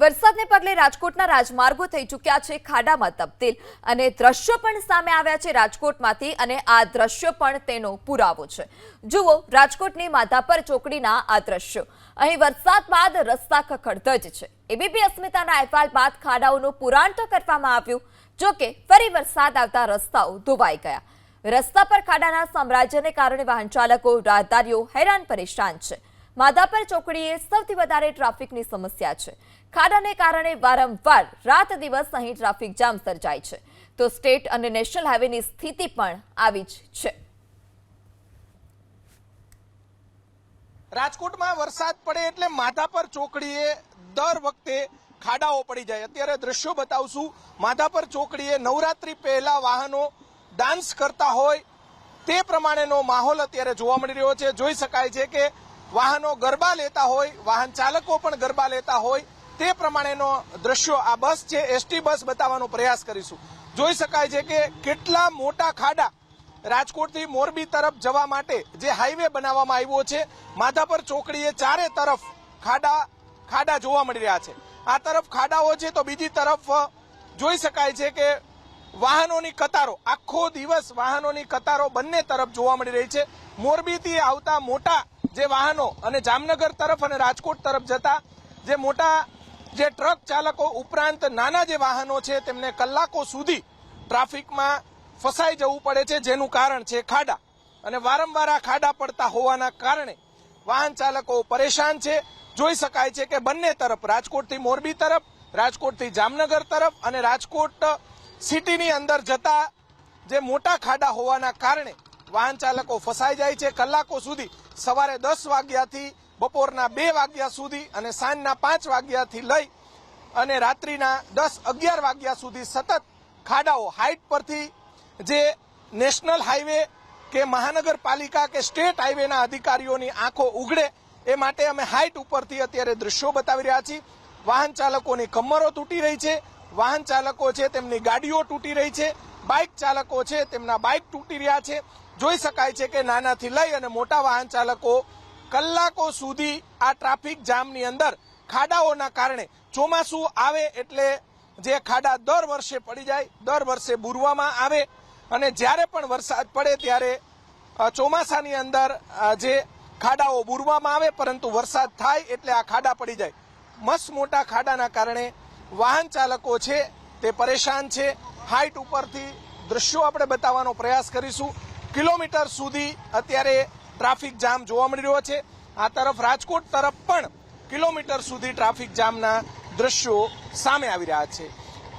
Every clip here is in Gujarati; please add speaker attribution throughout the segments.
Speaker 1: વરસાદને પગલે રાજકોટના રાજમાર્ગો થઈ ચૂક્યા છે, ખાડામાં તબદીલ અને દ્રશ્યો પણ સામે આવ્યા છે રાજકોટમાંથી અને આ દ્રશ્યો પણ તેનો પુરાવો છે. જુઓ, રાજકોટની માધાપર ચોકડીના આ દ્રશ્યો. અહીં વરસાદ બાદ રસ્તા ખખડધજ છે. એબીપી અસ્મિતાના અહેવાલ બાદ ખાડાઓનું પુરાણ તો કરવામાં આવ્યું જોકે ફરી વરસાદ આવતા રસ્તાઓ ધોવાઈ ગયા. રસ્તા પર ખાડાના સામ્રાજ્યને કારણે વાહન ચાલકો રાહદારીઓ હેરાન પરેશાન છે. માધાપર ચોકડીએ સૌથી વધારે ટ્રાફિકની સમસ્યા છે. ખાડાને કારણે વારંવાર રાત દિવસ અહીં ટ્રાફિક જામ સર્જાય છે. તો સ્ટેટ અને નેશનલ હાઈવેની સ્થિતિ પણ આવી જ છે.
Speaker 2: રાજકોટમાં વરસાદ પડે એટલે માધાપર ચોકડીએ દર વખતે ખાડાઓ પડી જાય. અત્યારે દ્રશ્યો બતાવશું. માધાપર ચોકડીએ નવરાત્રી પહેલા વાહનો ડાન્સ કરતા હોય તે પ્રમાણેનો માહોલ અત્યારે જોવા મળી રહ્યો છે. જોઈ શકાય છે કે વાહનો ગરબા લેતા હોય, વાહન ચાલકો પણ ગરબા લેતા હોય, તે પ્રમાણેનો દ્રશ્યો આ બસ છે, એસટી બસ બતાવવાનો પ્રયાસ કરીશું. જોઈ શકાય છે કે કેટલા મોટા ખાડા રાજકોટથી મોરબી તરફ જવા માટે જે હાઈવે બનાવવામાં આવ્યો છે, માધાપર ચોકડીએ ચારે તરફ ખાડા ખાડા જોવા મળી રહ્યા છે. આ તરફ ખાડાઓ છે તો બીજી તરફ જોઈ શકાય છે કે વાહનોની કતારો, આખો દિવસ વાહનોની કતારો બંને તરફ જોવા મળી રહી છે. મોરબીથી આવતા મોટા જે વાહનો અને જામનગર તરફ અને રાજકોટ તરફ જતા જે મોટા જે ટ્રક ચાલકો ઉપરાંત નાના જે વાહનો છે તેમને કલાકો સુધી ટ્રાફિકમાં ફસાઈ જવું પડે છે, જેનું કારણ છે ખાડા. અને વારંવાર આ ખાડા પડતા હોવાના કારણે વાહન ચાલકો પરેશાન છે. જોઈ શકાય છે કે બંને તરફ, રાજકોટથી મોરબી તરફ, રાજકોટથી જામનગર તરફ અને રાજકોટ સિટીની અંદર જતા જે મોટા ખાડા હોવાના કારણે વાહન ચાલકો ફસાઈ જાય છે. કલાકો સુધી સવારે દસ વાગ્યાથી બપોરના બે વાગ્યા સુધી અને સાંજના પાંચ વાગ્યાથી લઈ અને રાત્રિના દસ અગિયાર વાગ્યા સુધી સતત ખાડાઓ હાઇટ પરથી જે નેશનલ હાઈવે કે મહાનગરપાલિકા કે સ્ટેટ હાઈવેના અધિકારીઓની આંખો ઉઘડે એ માટે અમે હાઇટ ઉપરથી અત્યારે દ્રશ્યો બતાવી રહ્યા છીએ. વાહન ચાલકોની કમરો તૂટી રહી છે, વાહન ચાલકો છે, તેમની ગાડીઓ તૂટી રહી છે, બાઇક ચાલકો છે, તેમના બાઇક તૂટી રહ્યા છે. જોઈ શકાય છે કે નાનાથી લઈ અને મોટા વાહન ચાલકો કલાકો સુધી આ ટ્રાફિક જામની અંદર ખાડાઓના કારણે ચોમાસું આવે એટલે જે ખાડા દર વર્ષે પડી જાય, દર વર્ષે બુરવામાં આવે અને જ્યારે પણ વરસાદ પડે ત્યારે ચોમાસાની અંદર જે ખાડાઓ બુરવામાં આવે પરંતુ વરસાદ થાય એટલે આ ખાડા પડી જાય. મસ્ત મોટા ખાડાના કારણે વાહન ચાલકો છે તે પરેશાન છે. હાઇટ ઉપરથી દ્રશ્યો આપણે બતાવવાનો પ્રયાસ કરીશું. કિલોમીટર સુધી અત્યારે ટ્રાફિક જામ જોવા મળી રહ્યો છે. આ તરફ રાજકોટ તરફ પણ કિલોમીટર સુધી ટ્રાફિક જામના દ્રશ્યો સામે આવી રહ્યા છે.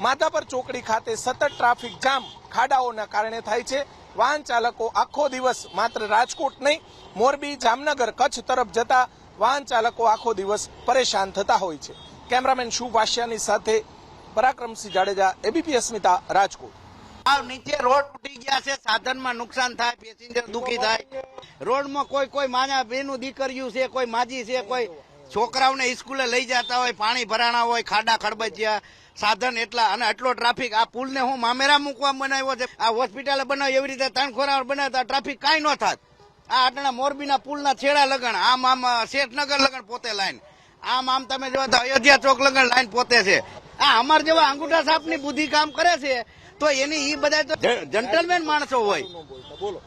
Speaker 2: માધાપર ચોકડી ખાતે સતત ટ્રાફિક જામ ખાડાઓના કારણે થાય છે. વાહન ચાલકો આખો દિવસ માત્ર રાજકોટ નહીં, મોરબી, જામનગર, કચ્છ તરફ જતા વાહન ચાલકો આખો દિવસ પરેશાન થતા હોય છે. કેમેરામેન શુભ વાસિયાની સાથે પરાક્રમસિંહ જાડેજા, એબીપી અસ્મિતા, રાજકોટ.
Speaker 3: આવ નીચે રોડ તૂટી ગયા છે, સાધનમાં નુકસાન થાય, પેસેન્જર દુખી થાય. રોડમાં કોઈ કોઈ માના બેનું દીકરીયું છે, કોઈ માજી છે, કોઈ છોકરાઓને સ્કૂલે લઈ જતા હોય, પાણી ભરાણા હોય, ખાડા ખડબજિયા સાધન એટલા, અને આટલો ટ્રાફિક, આ પુલને હું મામેરા મૂકવા બનાવ્યો છે. આ હોસ્પિટલે બનાવ્યો, એવી રીતે ત્રણ ખોરાવર બનાવતા, ટ્રાફિક કાંઈ ન થાત. આ આટલા મોરબીના પુલના છેડા લગણ, આમ આમ શેઠનગર લગણ પોતે લાઈન. આમ આમ તમે જોવા તો અયોધ્યા ચોક લગણ લાઈન પોતે છે. આ અમાર જેવા અંગૂઠા સાપની બુદ્ધિ કામ કરે છે. તો એની ઈ બધા તો જન્ટલમેન માણસો હોય.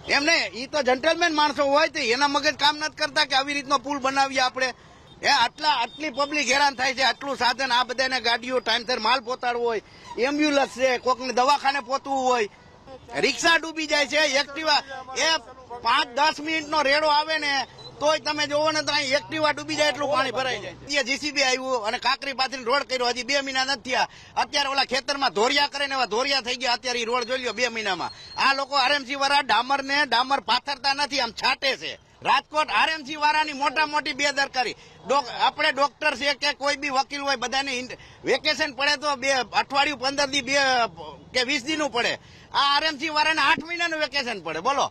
Speaker 3: એમને ઈ તો જન્ટલમેન માણસો હોય તો એના મગજ કામ નથી કરતા કે આવી રીતનો પુલ બનાવીએ આપણે. એ આટલા આટલી પબ્લિક હેરાન થાય છે આટલું સાધન આ બધાને ગાડીઓ ટાઈમસર માલ પહોંચાડવો હોય એમ્બ્યુલન્સ છે કોકને દવાખાને પહોંચવું હોય. રિક્ષા ડૂબી જાય છે એક્ટિવા એ પાંચ દસ મિનિટ નો રેડો આવે ને તોય તમે જોવો ને તો અહીં એક્ટિવા ડૂબી જાય એટલું પાણી ભરાઈ જાય. જીસીબી આવ્યું અને કાંકરી પાથરીને રોડ કર્યો. હજી બે મહિના નથી થયા. અત્યારે ઓલા ખેતરમાં ધોરિયા કરે ને એવા ધોરિયા થઈ ગયા. અત્યારે રોડ જોઈ લો બે મહિનામાં. આ લોકો આરએમસી વાળા ડામર ને ડામર પાથરતા નથી આમ છાંટે છે. રાજકોટ આરએમસી વાળાની મોટા મોટી બેદરકારી. આપણે ડોક્ટર છે કે કોઈ બી વકીલ હોય બધાને વેકેશન પડે તો બે અઠવાડિયું પંદર દી બે કે વીસ દી નું પડે. આ આરએમસી વાળાને આઠ મહિનાનું વેકેશન પડે. બોલો.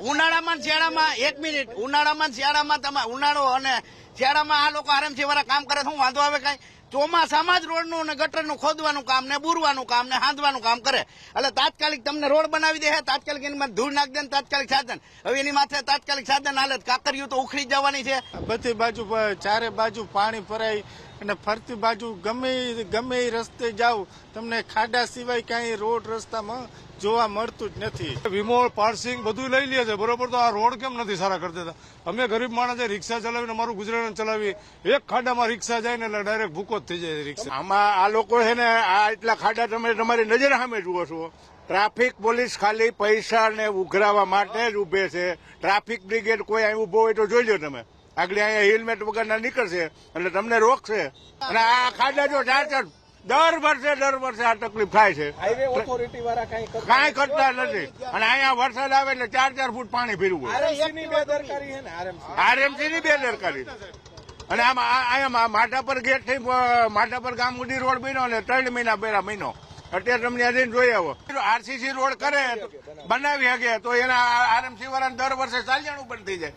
Speaker 3: ઉનાળામાં શિયાળામાં એક મિનિટ. ઉનાળામાં શિયાળામાં તમે ઉનાળો અને શિયાળામાં આ લોકો આરામથી વાળા કામ કરે શું વાંધો આવે કઈ. ચોમાસામાં જ રોડનું અને ગટરનું ખોદવાનું કામ ને બુરવાનું કામ ને હાંધવાનું કામ કરે. એટલે તાત્કાલિક તમને રોડ બનાવી દે તાત્કાલિક એની ધૂળ નાખી દે તાત્કાલિક સાધન. હવે એની માથે તાત્કાલિક સાધન હાલે કાકરિયું તો ઉખડી જવાની છે.
Speaker 4: બધી બાજુ ચારે બાજુ પાણી ભરાય અને ફરતી બાજુ ગમે ગમે એ રસ્તે જાઓ તમને ખાડા સિવાય ક્યાંય રોડ રસ્તામાં જોવા મળતું જ નથી.
Speaker 5: વિમોલ પાર્સિંગ બધું લઈ લે છે. બરોબર તો આ રોડ કેમ નથી સારા કરતા અમે ગરીબ માણસે રિક્ષા ચલાવીને અમારું ગુજરાન ચલાવી એક ખાડામાં રિક્ષા જાય ને એટલે ડાયરેક્ટ ભૂકો થઈ જાય રિક્ષા.
Speaker 6: આમાં આ લોકો છે ને આ એટલા ખાડા તમે તમારી નજર સામે જુઓ છો. ટ્રાફિક પોલીસ ખાલી પૈસા ને ઉઘરાવા માટે જ ઉભે છે. ટ્રાફિક બ્રિગેડ કોઈ અહીં ઊભો હોય તો જોઈ લો તમે. આગળ અહીંયા હેલ્મેટ વગરના નીકળશે એટલે તમને રોકશે અને આ ખાડા જો ચાર ચાર દર વર્ષે દર વર્ષે આ તકલીફ થાય છે.
Speaker 2: કઈ
Speaker 6: કરતા નથી. અને અહીંયા વરસાદ આવે એટલે ચાર ચાર ફૂટ પાણી ફેરવું
Speaker 2: આરએમસી ની બેદરકારી
Speaker 6: અને આમ આ- અહીંયા માટા પર ગેટથી માટા પર ગામુડી રોડ બન્યો ને ત્રણ મહિના પહેલા મહિનો અત્યારે તમને આજે જોઈ આવો. આરસીસી રોડ કરે બનાવી શકે તો એના આરએમસી વાળા દર વર્ષે ચાલ્યાણું બંધ થઈ જાય.